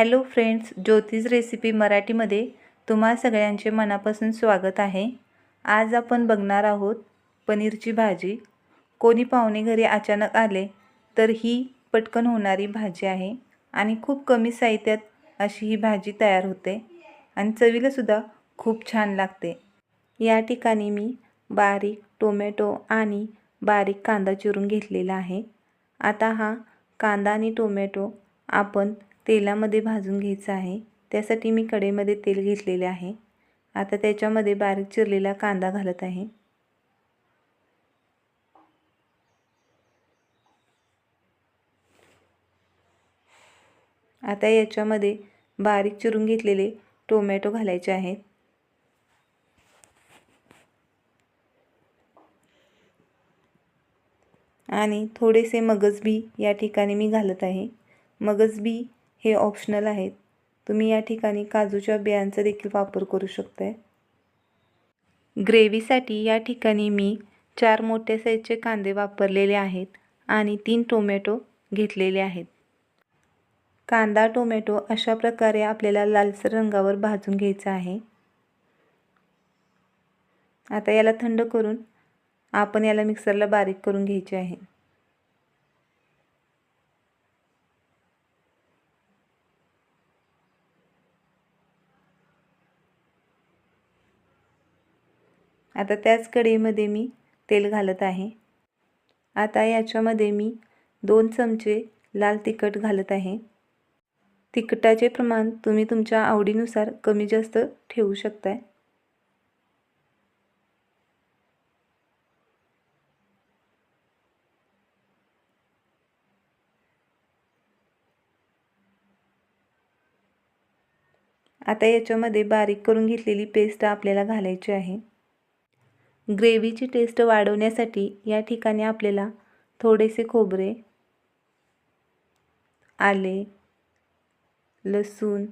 Hello friends ज्योतिष recipe मराठीमध्ये तुम्हा सगळ्यांचे मनापासून स्वागत आहे. आज आपण बघणार आहोत पनीरची भाजी. कोणी पाहुणे घरी अचानक आले तर ही पटकन होणारी भाजी आहे आणि खूप कमी साहित्यात अशी ही भाजी तयार होते आणि चवीलासुद्धा खूप छान लागते. या ठिकाणी मी बारीक टोमॅटो आणि बारीक कांदा चिरून घेतलेला आहे. आता हा कांदा आणि टोमॅटो आपण तेलामध्ये भाजून घ्यायचं आहे. त्यासाठी मी कढईमध्ये तेल घेतलेले आहे. आता त्याच्यामध्ये बारीक चिरलेला कांदा घालत आहे. आता याच्यामध्ये बारीक चिरून घेतलेले टोमॅटो घालायचे आहेत. आणि थोडेसे मगजबी या ठिकाणी मी घालत आहे. मगजबी हे ऑप्शनल आहेत. तुम्ही या ठिकाणी काजूच्या बियांचा देखील वापर करू शकताय. ग्रेव्हीसाठी या ठिकाणी मी चार मोठ्या साईजचे कांदे वापरलेले आहेत आणि तीन टोमॅटो घेतलेले आहेत. कांदा टोमॅटो अशा प्रकारे आपल्याला लालसर रंगावर भाजून घ्यायचा आहे. आता याला थंड करून आपण याला मिक्सरला बारीक करून घ्यायचे आहे. आता त्याच कढईमध्ये मी तेल घालत आहे. आता याच्यामध्ये मी दोन चमचे लाल तिखट घालत आहे. तिखटाचे प्रमाण तुम्ही तुमच्या आवडीनुसार कमी जास्त ठेवू शकताय. आता याच्यामध्ये बारीक करून घेतलेली पेस्ट आपल्याला घालायची आहे. ग्रेव्हीची टेस्ट वाढवण्यासाठी या ठिकाणी आपल्याला थोडेसे खोबरे आले लसूण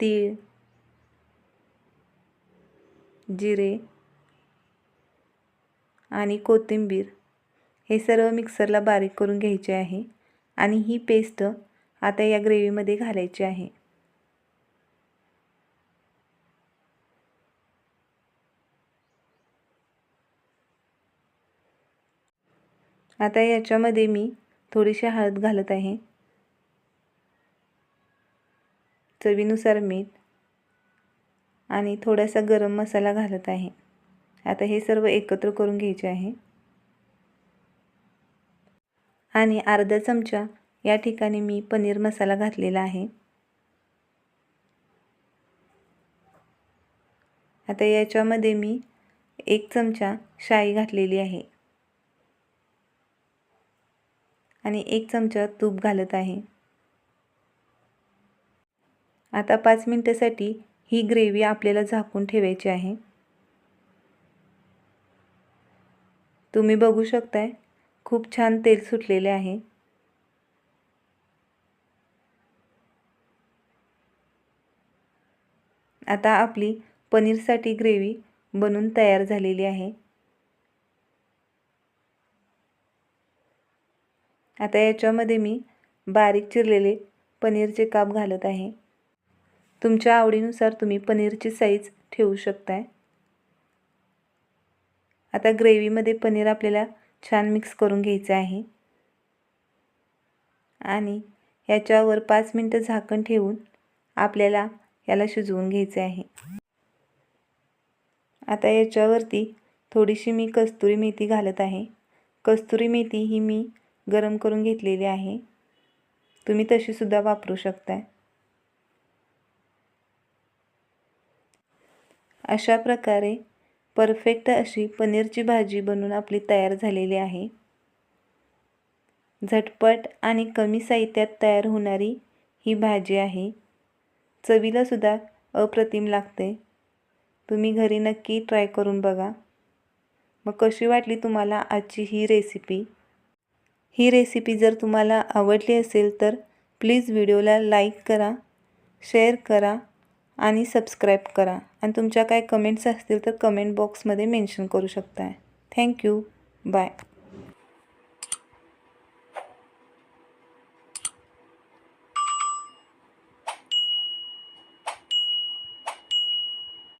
तीळ जिरे आणि कोथिंबीर हे सर्व मिक्सरला बारीक करून घ्यायचे आहे आणि ही पेस्ट आता या ग्रेव्हीमध्ये घालायची आहे. आता याच्यामध्ये मी थोडीशी हळद घालत आहे. चवीनुसार मीठ आणि थोडासा गरम मसाला घालत आहे. आता हे सर्व एकत्र करून घ्यायचे आहे. आणि अर्धा चमचा या ठिकाणी मी पनीर मसाला घातलेला आहे. आता याच्यामध्ये मी एक चमचा शाई घातलेली आहे. आणि एक चमचा तूप घालत आहे. आता पाच मिनटासाठी ही ग्रेव्ही आपल्याला झाकून ठेवायची आहे. तुम्ही बघू शकताय खूप छान तेल सुटलेले आहे. आता आपली पनीरसाठी ग्रेव्ही बनून तयार झालेली आहे. आता याच्यामध्ये मी बारीक चिरलेले पनीरचे काप घालत आहे. तुमच्या आवडीनुसार तुम्ही पनीरची साईज ठेवू शकताय. आता ग्रेव्हीमध्ये पनीर आपल्याला छान मिक्स करून घ्यायचं आहे. आणि याच्यावर पाच मिनटं झाकण ठेवून आपल्याला याला शिजवून घ्यायचे आहे. आता याच्यावरती थोडीशी मी कस्तुरी मेथी घालत आहे. कस्तुरी मेथी ही मी गरम करून घेतलेली आहे. तुम्ही तशीसुद्धा वापरू शकताय. अशा प्रकारे परफेक्ट अशी पनीरची भाजी बनवून आपली तयार झालेली आहे. झटपट आणि कमी साहित्यात तयार होणारी ही भाजी आहे. चवीलासुद्धा अप्रतिम लागते. तुम्ही घरी नक्की ट्राय करून बघा. मग कशी वाटली तुम्हाला आजची ही रेसिपी? ही रेसिपी जर तुम्हाला आवडली असेल तर प्लीज व्हिडिओला लाईक करा शेअर करा आणि सबस्क्राईब करा. आणि तुमच्या काय कमेंट्स असतील तर कमेंट बॉक्समध्ये मेन्शन करू शकताय. Thank you bye